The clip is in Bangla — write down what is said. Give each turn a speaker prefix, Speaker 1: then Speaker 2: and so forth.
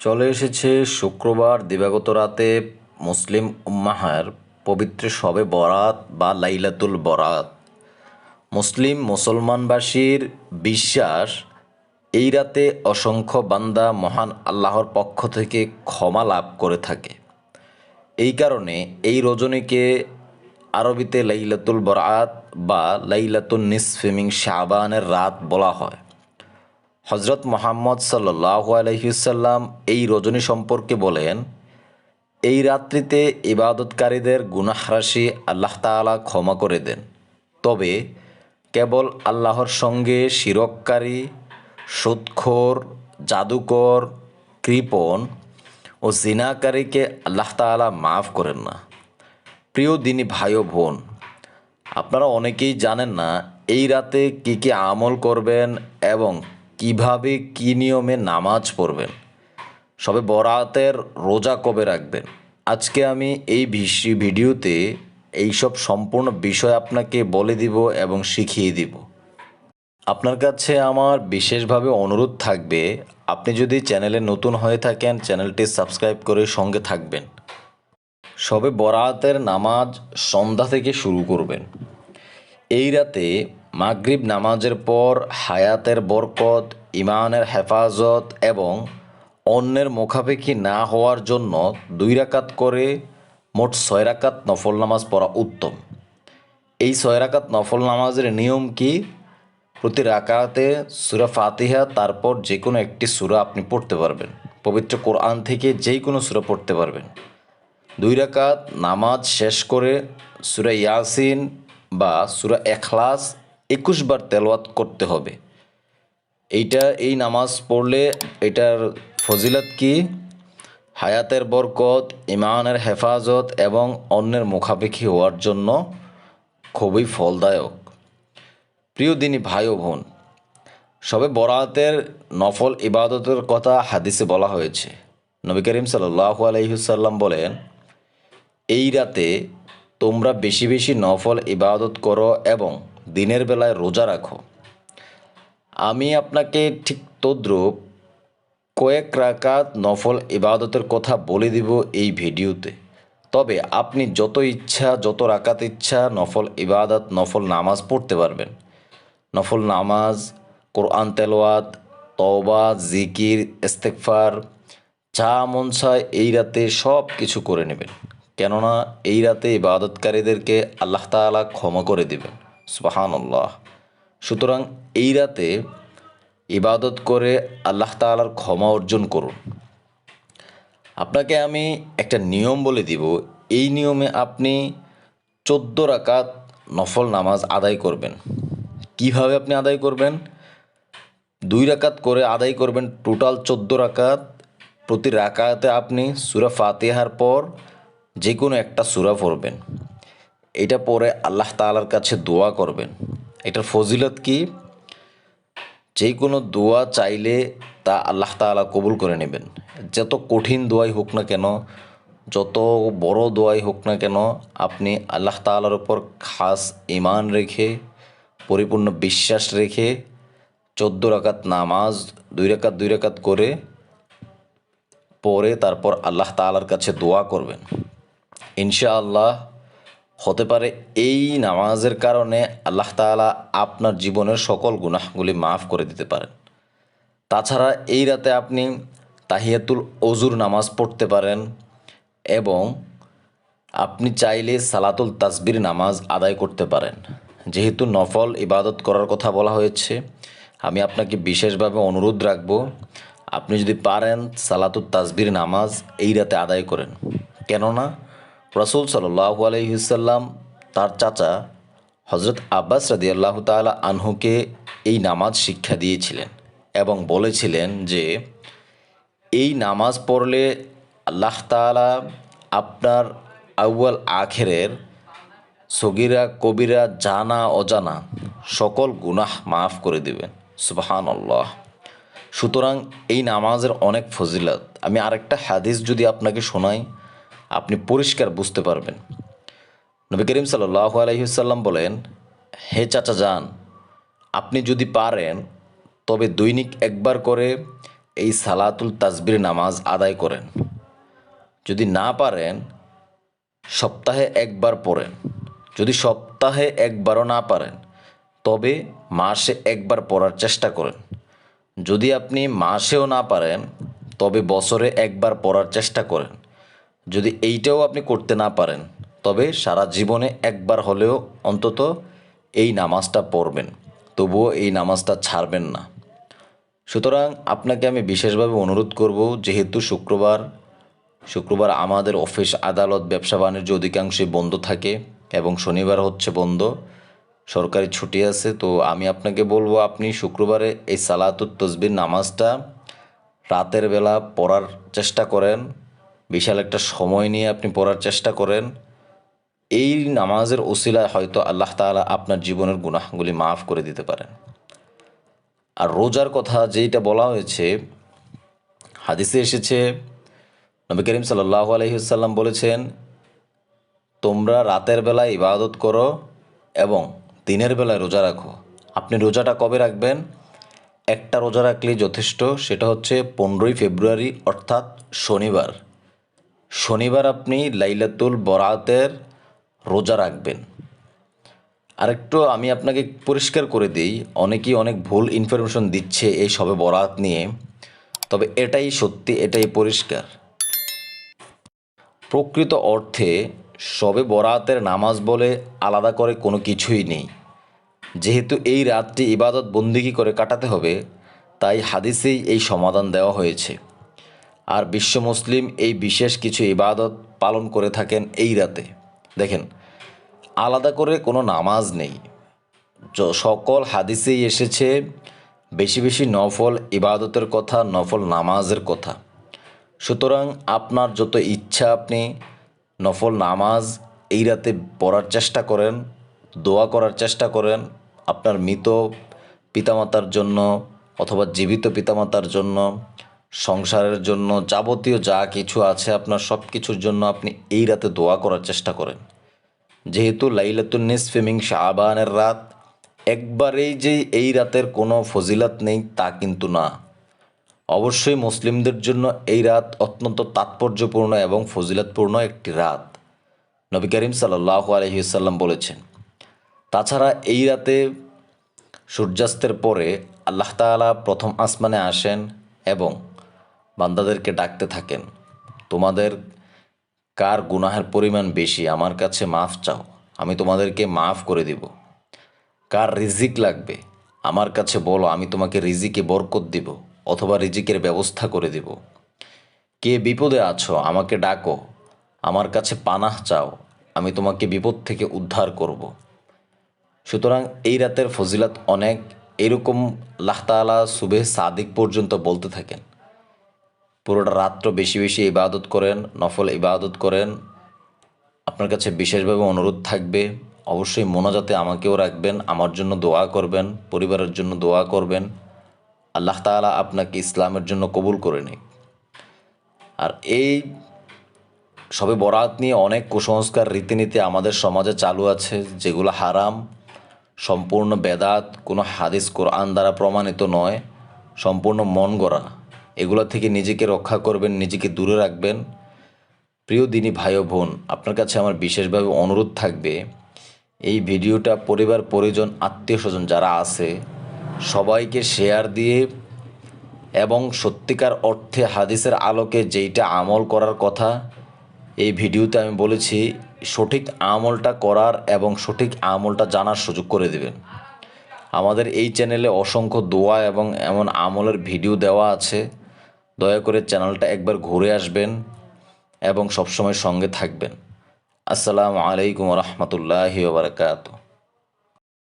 Speaker 1: চলে এসেছে শুক্রবার, দিবাগত রাতে মুসলিম উম্মাহার পবিত্র শবে বরাত বা লাইলাতুল বরাত। মুসলিম মুসলমানবাসীর বিশ্বাস, এই রাতে অসংখ্য বান্দা মহান আল্লাহর পক্ষ থেকে ক্ষমা লাভ করে থাকে। এই কারণে এই রজনীকে আরবিতে লাইলাতুল বরাত বা লাইলাতুল নিসফেমিং শাবানের রাত বলা হয়। হজরত মোহাম্মদ সাল্লাহ আলহিসাল্লাম এই রজনী সম্পর্কে বলেন, এই রাত্রিতে ইবাদতকারীদের গুনাহরাশি আল্লাহ তাআলা ক্ষমা করে দেন। তবে কেবল আল্লাহর সঙ্গে শিরককারী সুদখোর জাদুকর, কৃপণ ও জিনাকারীকে আল্লাহ তাআলা মাফ করেন না। প্রিয় দিনী ভাই ও বোন, আপনারা অনেকেই জানেন না এই রাতে কি কি আমল করবেন এবং কীভাবে কি নিয়মে নামাজ পড়বেন? সবে বরাতের রোজা কবে রাখবেন? আজকে আমি এই ভিডিওতে এইসব সম্পূর্ণ বিষয় আপনাকে বলে দিব এবং শিখিয়ে দিব। আপনার কাছে আমার বিশেষভাবে অনুরোধ থাকবে, আপনি যদি চ্যানেলে নতুন হয়ে থাকেন, চ্যানেলটি সাবস্ক্রাইব করে সঙ্গে থাকবেন। সবে বরাতের নামাজ সন্ধ্যা থেকে শুরু করবেন। এই রাতে মাগরিব নামাজের পর হায়াতের বরকত ইমানের হেফাজত এবং অন্যের মুখাপেক্ষি না হওয়ার জন্য দুই রাকাত করে মোট ছয় রাকাত নফল নামাজ পড়া উত্তম। এই ছয় রাকাত নফল নামাজের নিয়ম কি? প্রতি রাকাতে সুরা ফাতিহা, তারপর যে কোনো একটি সুরা আপনি পড়তে পারবেন। পবিত্র কোরআন থেকে যেই কোনো সুরা পড়তে পারবেন। দুই রাকাত নামাজ শেষ করে সুরা ইয়াসিন বা সুরা এখলাস একুশ বার তেলাওয়াত করতে হবে। এইটা, এই নামাজ পড়লে এটার ফজিলত কি? হায়াতের বরকত ইমানের হেফাজত এবং অন্যের মুখাপেক্ষি হওয়ার জন্য খুবই ফলদায়ক। প্রিয় দিনী ভাই ও বোন, সবে বরাতের নফল ইবাদতের কথা হাদিসে বলা হয়েছে। নবী করিম সাল্লাহ আলহিসাল্লাম বলেন, এই রাতে তোমরা বেশি বেশি নফল ইবাদত করো এবং দিনের বেলায় রোজা রাখো। আমি আপনাকে ঠিক তদ্রূপ কয়েক রাকাত নফল ইবাদতের কথা বলে দিব এই ভিডিওতে। তবে আপনি যত ইচ্ছা, যত রাকাত ইচ্ছা নফল ইবাদত, নফল নামাজ পড়তে পারবেন। নফল নামাজ, কোরআন তেলোয়াত তওবা, জিকির ইস্তেকফার যা মন চায় এই রাতে সব কিছু করে নেবেন। কেননা এই রাতে ইবাদতকারীদেরকে আল্লাহ তাআলা ক্ষমা করে দিবেন। সুবাহান আল্লাহ সুতরাং এই রাতে ইবাদত করে আল্লাহ তাআলার ক্ষমা অর্জন করুন। আপনাকে আমি একটা নিয়ম বলে দিব। এই নিয়মে আপনি চোদ্দ রাকাত নফল নামাজ আদায় করবেন। কীভাবে আপনি আদায় করবেন? দুই রাকাত করে আদায় করবেন টোটাল চোদ্দ রাকাত। প্রতি রাকাতে আপনি সুরা ফাতেহার পর যে কোনো একটা সুরা পড়বেন। এটা পরে আল্লাহ তাআলার কাছে দোয়া করবেন। এটার ফজিলত কি? যে কোনো দোয়া চাইলে তা আল্লাহ তাআলা কবুল করে নেবেন। যত কঠিন দোয়াই হোক না কেন, যত বড় দোয়াই হোক না কেন, আপনি আল্লাহ তাআলার ওপর খাস ইমান রেখে, পরিপূর্ণ বিশ্বাস রেখে চোদ্দ রাকাত নামাজ, দুই রাকাত দুই রাকাত করে পরে তারপর আল্লাহ তাআলার কাছে দোয়া করবেন। ইনশাআল্লাহ হতে পারে এই নামাজের কারণে আল্লাহ তাআলা আপনার জীবনের সকল গুনাহগুলি মাফ করে দিতে পারেন। তাছাড়া এই রাতে আপনি তাহিয়াতুল অজুর নামাজ পড়তে পারেন এবং আপনি চাইলে সালাতুল তাসবির নামাজ আদায় করতে পারেন। যেহেতু নফল ইবাদত করার কথা বলা হয়েছে, আমি আপনাকে বিশেষভাবে অনুরোধ রাখব, আপনি যদি পারেন সালাতুল তাসবির নামাজ এই রাতে আদায় করেন। কেননা রসুল সাল্লাহ আলহিসাল্লাম তার চাচা হজরত আব্বাস রাদি আল্লাহ তালা আনহুকে এই নামাজ শিক্ষা দিয়েছিলেন এবং বলেছিলেন যে, এই নামাজ পড়লে আল্লাহ তাআলা আপনার আউয়াল আখেরের সগিরা, কবিরা, জানা, অজানা সকল গুনাহ মাফ করে দেবেন। সুবাহান আল্লাহ সুতরাং এই নামাজের অনেক ফজিলত। আমি আরেকটা হাদিস যদি আপনাকে শোনাই আপনি পরিষ্কার বুঝতে পারবেন। নবী করিম সাল্লাহ আলহিসাল্লাম বলেন, হে চাচা যান আপনি যদি পারেন, তবে দৈনিক একবার করে এই সালাতুল তাসবির নামাজ আদায় করেন। যদি না পারেন, সপ্তাহে একবার পড়েন। যদি সপ্তাহে একবারও না পারেন, তবে মাসে একবার পড়ার চেষ্টা করেন। যদি আপনি মাসেও না পারেন, তবে বছরে একবার পড়ার চেষ্টা করেন। যদি এইটাও আপনি করতে না পারেন, তবে সারা জীবনে একবার হলেও অন্তত এই নামাজটা পড়বেন, তবুও এই নামাজটা ছাড়বেন না। সুতরাং আপনাকে আমি বিশেষভাবে অনুরোধ করব, যেহেতু শুক্রবার শুক্রবার আমাদের অফিস আদালত ব্যবসা বাণিজ্য অধিকাংশই বন্ধ থাকে এবং শনিবার হচ্ছে বন্ধ, সরকারি ছুটি আছে, তো আমি আপনাকে বলব আপনি শুক্রবারে এই সালাতুত তসবির নামাজটা রাতের বেলা পড়ার চেষ্টা করেন বিশাল একটা সময় নিয়ে আপনি পড়ার চেষ্টা করেন, এই নামাজের ওসিলায় হয়তো আল্লাহ তাআলা আপনার জীবনের গুনাহগুলি মাফ করে দিতে পারেন। আর রোজার কথা যেইটা বলা হয়েছে, হাদিসে এসেছে, নবী করিম সাল্লাহ আলহিসাল্লাম বলেছেন, তোমরা রাতের বেলায় ইবাদত করো এবং দিনের বেলায় রোজা রাখো। আপনি রোজাটা কবে রাখবেন? একটা রোজা রাখলেই যথেষ্ট, সেটা হচ্ছে পনেরোই ফেব্রুয়ারি, অর্থাৎ শনিবার। শনিবার আপনি লাইলাতুল বরাতের রোজা রাখবেন। আরেকটু আমি আপনাকে পরিষ্কার করে দিই, অনেকেই অনেক ভুল ইনফরমেশন দিচ্ছে এই সবে বরাত নিয়ে, তবে এটাই সত্যি, এটাই পরিষ্কার। প্রকৃত অর্থে সবে বরাতের নামাজ বলে আলাদা করে কোনো কিছুই নেই। যেহেতু এই রাতটি ইবাদত বন্দিগি করে কাটাতে হবে, তাই হাদিসেই এই সমাধান দেওয়া হয়েছে। আর বিশ্ব মুসলিম এই বিশেষ কিছু ইবাদত পালন করে থাকেন এই রাতে। দেখেন, আলাদা করে কোনো নামাজ নেই। সকল হাদিসেই এসেছে বেশি বেশি নফল ইবাদতের কথা, নফল নামাজের কথা। সুতরাং আপনার যত ইচ্ছা আপনি নফল নামাজ এই রাতে পড়ার চেষ্টা করেন, দোয়া করার চেষ্টা করেন, আপনার মৃত পিতামাতার জন্য অথবা জীবিত পিতামাতার জন্য সংসারের জন্য যাবতীয় যা কিছু আছে আপনার সব কিছুর জন্য আপনি এই রাতে দোয়া করার চেষ্টা করেন। যেহেতু লাইলাতুন নিসফিমিং শাহবানের রাত, একবারেই যে এই রাতের কোনো ফজিলাত নেই তা কিন্তু না। অবশ্যই মুসলিমদের জন্য এই রাত অত্যন্ত তাৎপর্যপূর্ণ এবং ফজিলতপূর্ণ একটি রাত। নবী করিম সাল্লাহ আলহিসাল্লাম বলেছেন, তাছাড়া এই রাতে সূর্যাস্তের পরে আল্লাহ তাআলা প্রথম আসমানে আসেন এবং বান্দাদেরকে ডাকতে থাকেন। তোমাদের কার গুনাহের পরিমাণ বেশি, আমার কাছে মাফ চাও, আমি তোমাদেরকে মাফ করে দিব। কার রিজিক লাগবে, আমার কাছে বলো, আমি তোমাকে রিজিকে বরকত দিব অথবা রিজিকের ব্যবস্থা করে দিব। কে বিপদে আছো, আমাকে ডাকো, আমার কাছে পানাহ চাও, আমি তোমাকে বিপদ থেকে উদ্ধার করব। সুতরাং এই রাতের ফজিলাত অনেক, এরকম আল্লাহ তাআলা সুবে সাদিক পর্যন্ত বলতে থাকেন। পুরোটা রাত্র বেশি বেশি ইবাদত করেন, নফল ইবাদত করেন। আপনার কাছে বিশেষভাবে অনুরোধ থাকবে, অবশ্যই মোনাজাতে আমাকেও রাখবেন, আমার জন্য দোয়া করবেন, পরিবারের জন্য দোয়া করবেন। আল্লাহ তাআলা আপনাকে ইসলামের জন্য কবুল করে নিক। আর এই সবে বরাত নিয়ে অনেক কুসংস্কার রীতিনীতি আমাদের সমাজে চালু আছে, যেগুলো হারাম, সম্পূর্ণ বেদাত, কোনো হাদিস কোরআন দ্বারা প্রমাণিত নয়, সম্পূর্ণ মন গড়া। এগুলো থেকে নিজেকে রক্ষা করবেন, নিজেকে দূরে রাখবেন। প্রিয় দিনী ভাই ও বোন, আপনার কাছে আমার বিশেষভাবে অনুরোধ থাকবে, এই ভিডিওটা পরিবার পরিজন, আত্মীয় স্বজন যারা আছে, সবাইকে শেয়ার দিয়ে এবং সত্যিকার অর্থে হাদিসের আলোকে যেইটা আমল করার কথা, এই ভিডিওতে আমি বলেছি, সঠিক আমলটা করার এবং সঠিক আমলটা জানার সুযোগ করে দেবেন। আমাদের এই চ্যানেলে অসংখ্য দোয়া এবং এমন আমলের ভিডিও দেওয়া আছে। দয়া করে চ্যানেলটা একবার ঘুরে আসবেন এবং সবসময় সঙ্গে থাকবেন। আসসালামু আলাইকুম রহমতুল্লাহি বারকাতুহ।